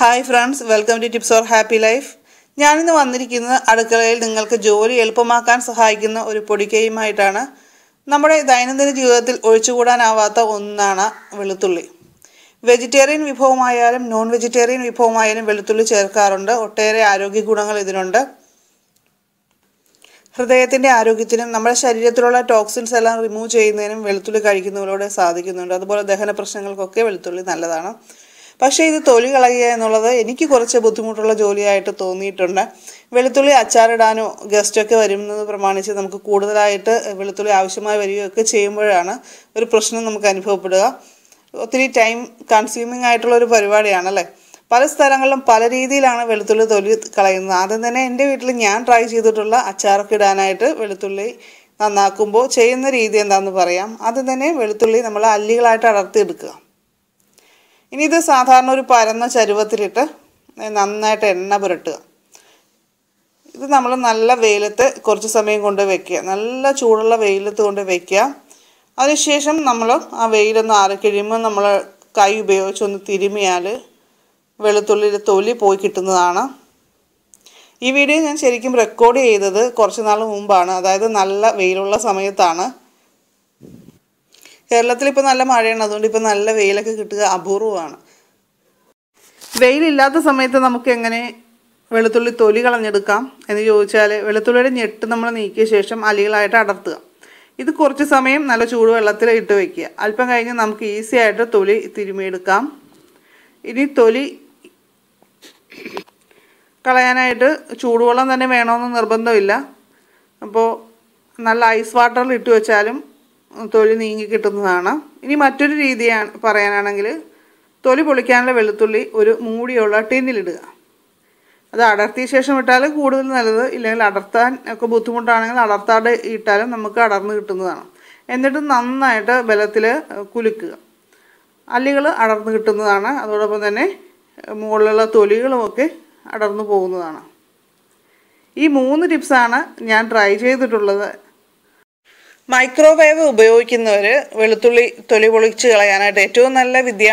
Hi friends welcome to tips or happy life ഞാനിന്ന് വന്നിരിക്കുന്നത് അടുക്കളയിൽ നിങ്ങൾക്ക് ജോലി എളുപ്പമാക്കാൻ സഹായിക്കുന്ന ഒരു പൊടിക്കൈയുമായിട്ടാണ്. നമ്മുടെ ദൈനംദിന ജീവിതത്തിൽ ഒഴിച്ചുകൂടാനാവാത്ത ഒന്നാണ് വെളുത്തുള്ളി. വെജിറ്റേറിയൻ വിഭവമായാലും നോൺ വെജിറ്റേറിയൻ വിഭവമായാലും വെളുത്തുള്ളി ചേർക്കാറുണ്ട്. ഒട്ടേറെ ആരോഗ്യ ഗുണങ്ങൾ ഇതിനുണ്ട്. ഹൃദയത്തിന്റെ ആരോഗ്യത്തിനും നമ്മുടെ ശരീരത്തിലുള്ള ടോക്സിൻസ് എല്ലാം റിമൂവ് ചെയ്യുന്നതിനും വെളുത്തുള്ളി കഴിക്കുന്നതിലൂടെ സാധിക്കുന്നുണ്ട്. അതുപോലെ ദഹന പ്രശ്നങ്ങൾക്കൊക്കെ വെളുത്തുള്ളി നല്ലതാണ്. പക്ഷേ ഇത് തൊലി കളയുക എന്നുള്ളത് എനിക്ക് കുറച്ച് ബുദ്ധിമുട്ടുള്ള ജോലിയായിട്ട് തോന്നിയിട്ടുണ്ട്. വെളുത്തുള്ളി അച്ചാറിടാനോ ഗസ്റ്റൊക്കെ വരുന്നത് പ്രമാണിച്ച് നമുക്ക് കൂടുതലായിട്ട് വെളുത്തുള്ളി ആവശ്യമായി വരികയൊക്കെ ചെയ്യുമ്പോഴാണ് ഒരു പ്രശ്നം നമുക്ക് അനുഭവപ്പെടുക. ഒത്തിരി ടൈം കൺസ്യൂമിംഗ് ആയിട്ടുള്ള ഒരു പരിപാടിയാണല്ലേ പല സ്ഥലങ്ങളിലും പല രീതിയിലാണ് വെളുത്തുള്ളി തൊലി കളയുന്നത്. ആദ്യം തന്നെ എന്റെ വീട്ടിൽ ഞാൻ ട്രൈ ചെയ്തിട്ടുള്ള അച്ചാറൊക്കെ ഇടാനായിട്ട് വെളുത്തുള്ളി നന്നാക്കുമ്പോൾ ചെയ്യുന്ന രീതി എന്താണെന്ന് പറയാം. ആദ്യം തന്നെ വെളുത്തുള്ളി നമ്മൾ അല്ലികളായിട്ട് അടർത്തി എടുക്കുക ഇനി ഇത് സാധാരണ ഒരു പരന്ന ചരുവത്തിലിട്ട് നന്നായിട്ട് എണ്ണ പുരട്ടുക. ഇത് നമ്മൾ നല്ല വെയിലത്ത് കുറച്ച് സമയം കൊണ്ട് വെക്കുക. നല്ല ചൂടുള്ള വെയിലത്ത് കൊണ്ട് വെക്കുക. അതിനുശേഷം നമ്മൾ ആ വെയിലൊന്ന് ആറിക്കഴിയുമ്പോൾ നമ്മൾ കൈ ഉപയോഗിച്ച് ഒന്ന് തിരുമിയാൽ വെളുത്തുള്ളിയുടെ തൊലി പോയി കിട്ടുന്നതാണ്. ഈ വീഡിയോ ഞാൻ ശരിക്കും റെക്കോർഡ് ചെയ്തത് കുറച്ച് നാൾ മുമ്പാണ്. അതായത് നല്ല വെയിലുള്ള സമയത്താണ്. കേരളത്തിൽ ഇപ്പോൾ നല്ല മഴയാണ്. അതുകൊണ്ട് ഇപ്പോൾ നല്ല വെയിലൊക്കെ കിട്ടുക അപൂർവമാണ്. വെയിലില്ലാത്ത സമയത്ത് നമുക്ക് എങ്ങനെ വെളുത്തുള്ളി തൊലി കളഞ്ഞെടുക്കാം എന്ന് ചോദിച്ചാൽ വെളുത്തുള്ളിയുടെ ഞെട്ട് നമ്മൾ നീക്കിയ ശേഷം അലികളായിട്ട് അടർത്തുക. ഇത് കുറച്ച് സമയം നല്ല ചൂടുവെള്ളത്തിൽ ഇട്ട് വയ്ക്കുക അല്പം കഴിഞ്ഞ് നമുക്ക് ഈസി ആയിട്ട് തൊലി തിരുമിയെടുക്കാം ഇനി തൊലി കളയാനായിട്ട് ചൂടുവെള്ളം തന്നെ വേണമെന്ന് നിർബന്ധമില്ല. അപ്പോൾ നല്ല ഐസ് വാട്ടറിൽ ഇട്ട് വെച്ചാലും തൊലി നീങ്ങി കിട്ടുന്നതാണ്. ഇനി മറ്റൊരു രീതിയാണ് പറയാനാണെങ്കിൽ തൊലി പൊളിക്കാനുള്ള വെളുത്തുള്ളി ഒരു മൂടിയുള്ള ടിന്നിലിടുക. അത് അടർത്തിയ ശേഷം ഇട്ടാൽ കൂടുതൽ നല്ലത്. ഇല്ലെങ്കിൽ അടർത്താൻ ഒക്കെ ബുദ്ധിമുട്ടാണെങ്കിൽ അടർത്താതെ ഇട്ടാലും നമുക്ക് അടർന്ന് കിട്ടുന്നതാണ്. എന്നിട്ട് നന്നായിട്ട് ബലത്തിൽ കുലുക്കുക. അല്ലികൾ അടർന്ന് കിട്ടുന്നതാണ്. അതോടൊപ്പം തന്നെ മുകളിലുള്ള തൊലികളുമൊക്കെ അടർന്നു പോകുന്നതാണ്. ഈ മൂന്ന് ടിപ്സാണ് ഞാൻ ട്രൈ ചെയ്തിട്ടുള്ളത്. മൈക്രോവേവ് ഉപയോഗിക്കുന്നവർ വെളുത്തുള്ളി തൊലി പൊളിച്ച് കളയാനായിട്ട് ഏറ്റവും നല്ല വിദ്യ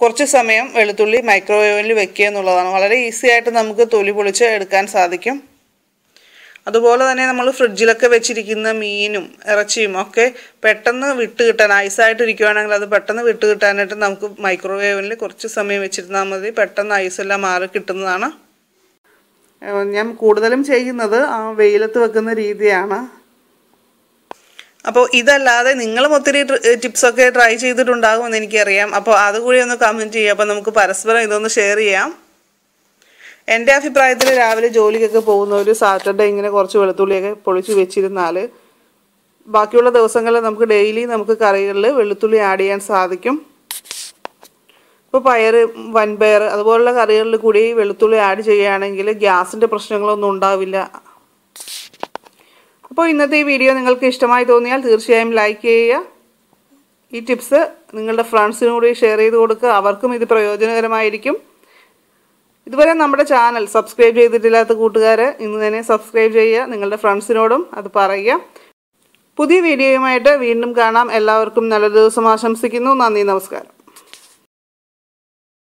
കുറച്ച് സമയം വെളുത്തുള്ളി മൈക്രോവേവിൽ വെക്കുക എന്നുള്ളതാണ്. വളരെ ഈസി ആയിട്ട് നമുക്ക് തൊലി പൊളിച്ച് എടുക്കാൻ സാധിക്കും. അതുപോലെ തന്നെ നമ്മൾ ഫ്രിഡ്ജിലൊക്കെ വെച്ചിരിക്കുന്ന മീനും ഇറച്ചിയും ഒക്കെ പെട്ടെന്ന് വിട്ട് കിട്ടാൻ ഐസായിട്ട് ഇരിക്കുവാണെങ്കിൽ അത് പെട്ടെന്ന് വിട്ട് കിട്ടാനായിട്ട് നമുക്ക് മൈക്രോവേവിൽ കുറച്ച് സമയം വെച്ചിരുന്നാൽ മതി. പെട്ടെന്ന് ഐസെല്ലാം മാറി കിട്ടുന്നതാണ്. ഞാൻ കൂടുതലും ചെയ്യുന്നത് ആ വെയിലത്ത് വെക്കുന്ന രീതിയാണ്. അപ്പോൾ ഇതല്ലാതെ നിങ്ങളും ഒത്തിരി ടിപ്സൊക്കെ ട്രൈ ചെയ്തിട്ടുണ്ടാകുമെന്ന് എനിക്കറിയാം. അപ്പോൾ അതുകൂടി ഒന്ന് കമന്റ് ചെയ്യുക. അപ്പോൾ നമുക്ക് പരസ്പരം ഇതൊന്ന് ഷെയർ ചെയ്യാം. എന്റെ അഭിപ്രായത്തിൽ രാവിലെ ജോലിക്കൊക്കെ പോകുന്നവർ സാറ്റർഡേ ഇങ്ങനെ കുറച്ച് വെളുത്തുള്ളിയൊക്കെ പൊളിച്ച് വെച്ചിരുന്നാൽ ബാക്കിയുള്ള ദിവസങ്ങളിൽ നമുക്ക് ഡെയിലി നമുക്ക് കറികളിൽ വെളുത്തുള്ളി ആഡ് ചെയ്യാൻ സാധിക്കും. ഇപ്പോൾ പയർ വൻപയർ അതുപോലുള്ള കറികളിൽ കൂടി വെളുത്തുള്ളി ആഡ് ചെയ്യുകയാണെങ്കിൽ ഗ്യാസിന്റെ പ്രശ്നങ്ങളൊന്നും ഉണ്ടാവില്ല. അപ്പോൾ ഇന്നത്തെ ഈ വീഡിയോ നിങ്ങൾക്ക് ഇഷ്ടമായി തോന്നിയാൽ തീർച്ചയായും ലൈക്ക് ചെയ്യുക. ഈ ടിപ്സ് നിങ്ങളുടെ ഫ്രണ്ട്സിനും കൂടി ഷെയർ ചെയ്ത് കൊടുക്കുക. അവർക്കും ഇത് പ്രയോജനകരമായിരിക്കും. ഇതുവരെ നമ്മുടെ ചാനൽ സബ്സ്ക്രൈബ് ചെയ്തിട്ടില്ലാത്ത കൂട്ടുകാർ ഇന്ന് തന്നെ സബ്സ്ക്രൈബ് ചെയ്യുക. നിങ്ങളുടെ ഫ്രണ്ട്സിനോടും അത് പറയുക. പുതിയ വീഡിയോയുമായിട്ട് വീണ്ടും കാണാം. എല്ലാവർക്കും നല്ല ദിവസം ആശംസിക്കുന്നു. നന്ദി നമസ്കാരം.